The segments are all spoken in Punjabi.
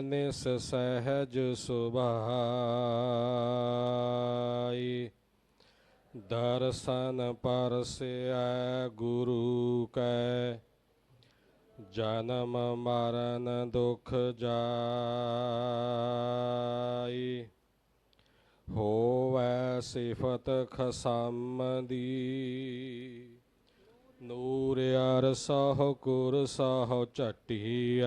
ਨਿਸ ਸਹਿਜ ਸੁਭਾਈ। ਦਰਸ਼ਨ ਪਰਸਿਐ ਗੁਰੂ ਕੈ। ਜਨਮ ਮਰਨ ਦੁਖ ਜਾਈ। ਹੋਵੈ ਸਿਫਤ ਖਸਮ ਦੀ। ਨੂਰ ਅਰ ਸਹ ਕੁਰ ਸਹ ਝਟੀਐ।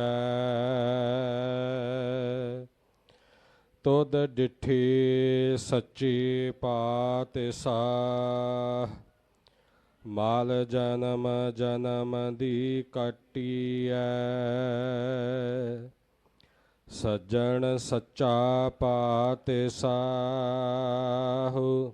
ਤੁਧ ਡਿਠੀ ਸੱਚੀ ਪਾਤ ਸਾਹ ਮਾਲ ਜਨਮ ਜਨਮ ਦੀ ਕਟੀਐ। ਸੱਜਣ ਸੱਚਾ ਪਾਤ ਸਾਹੂ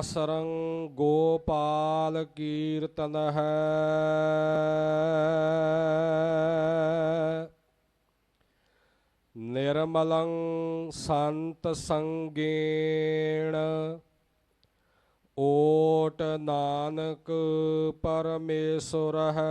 ਆਸਰੰ ਗੋਪਾਲ ਕੀਰਤਨ ਹੈ। ਨਿਰਮਲੰ ਸੰਤ ਸੰਗੇਣ ਓਟ ਨਾਨਕ ਪਰਮੇਸ਼ਰ ਹੈ।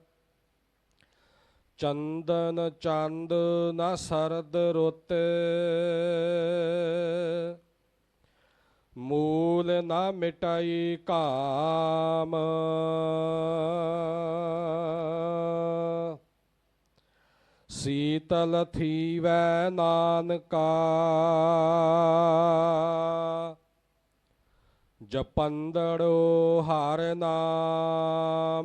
ਚੰਦਨ ਚੰਦ ਨਾ ਸਰਦ ਰੁੱਤ। ਮੂਲ ਨਾ ਮਿਟਾਈ ਕਾਮ। ਸੀਤਲ ਥੀਵੈ ਨਾਨਕਾ। ਜਪੰਦੜੋ ਹਰ ਨਾਮ।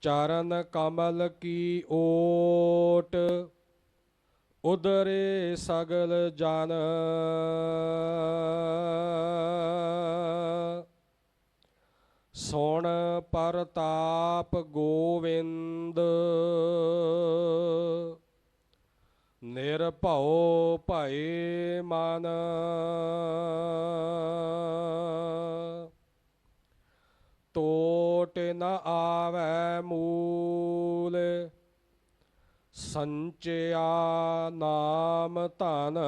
ਚਰਨ ਕਮਲ ਕੀ ਓਟ ਉਦਰੇ ਸਗਲ ਜਨ। ਸੁਣ ਪਰਤਾਪ ਗੋਵਿੰਦ ਨਿਰਭਉ ਭਏ ਮਨ। ਨ ਆਵੈ ਮੂਲ ਸੰਚਿਆ ਨਾਮ ਧਨ।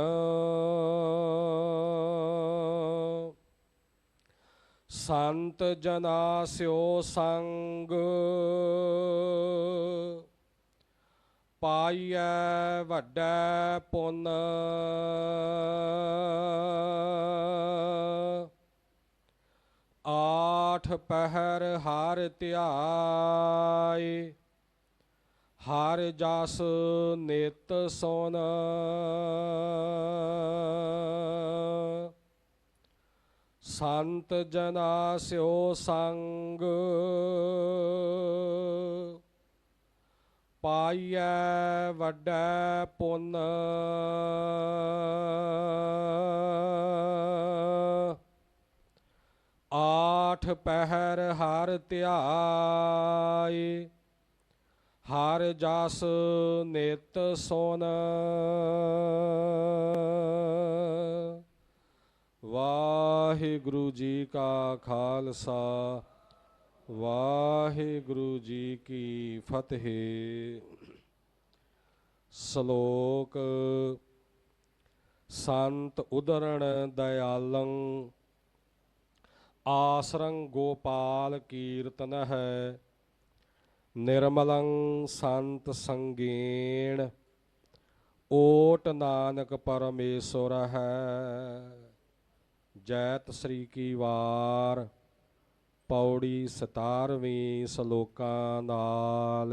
ਸੰਤ ਜਨਾ ਸਿਓ ਸੰਗ ਪਾਈਐ ਵੱਡਾ ਪੁੰਨ ਆਠ ਪਹਿਰ ਹਾਰ ਧਿਆਏ ਹਾਰ ਜਸ ਨਿਤ ਸੋਨ। ਸੰਤ ਜਨਾ ਸਿਓ ਸੰਗ ਪਾਈਐ ਵੱਡਾ ਪੁੰਨ। ਆਠ ਪਹਿਰ ਹਰ ਧਿਆਏ, ਹਰ ਜਸ ਨਿਤ ਸੋਨ। ਵਾਹਿਗੁਰੂ ਜੀ ਕਾ ਖਾਲਸਾ, ਵਾਹਿਗੁਰੂ ਜੀ ਕੀ ਫਤਿਹ। ਸ਼ਲੋਕ, ਸੰਤ ਉਦਰਣ ਦਇਆਲੰ ਆਸਰੰ ਗੋਪਾਲ ਕੀਰਤਨ ਹੈ, ਨਿਰਮਲੰ ਸੰਤ ਸੰਗੇਣ, ਓਟ ਨਾਨਕ ਪਰਮੇਸ਼ਵਰ ਹੈ। ਜੈਤ ਸ੍ਰੀ ਕੀ ਵਾਰ, ਪੌੜੀ 17ਵੀਂ ਸ਼ਲੋਕਾਂ ਨਾਲ।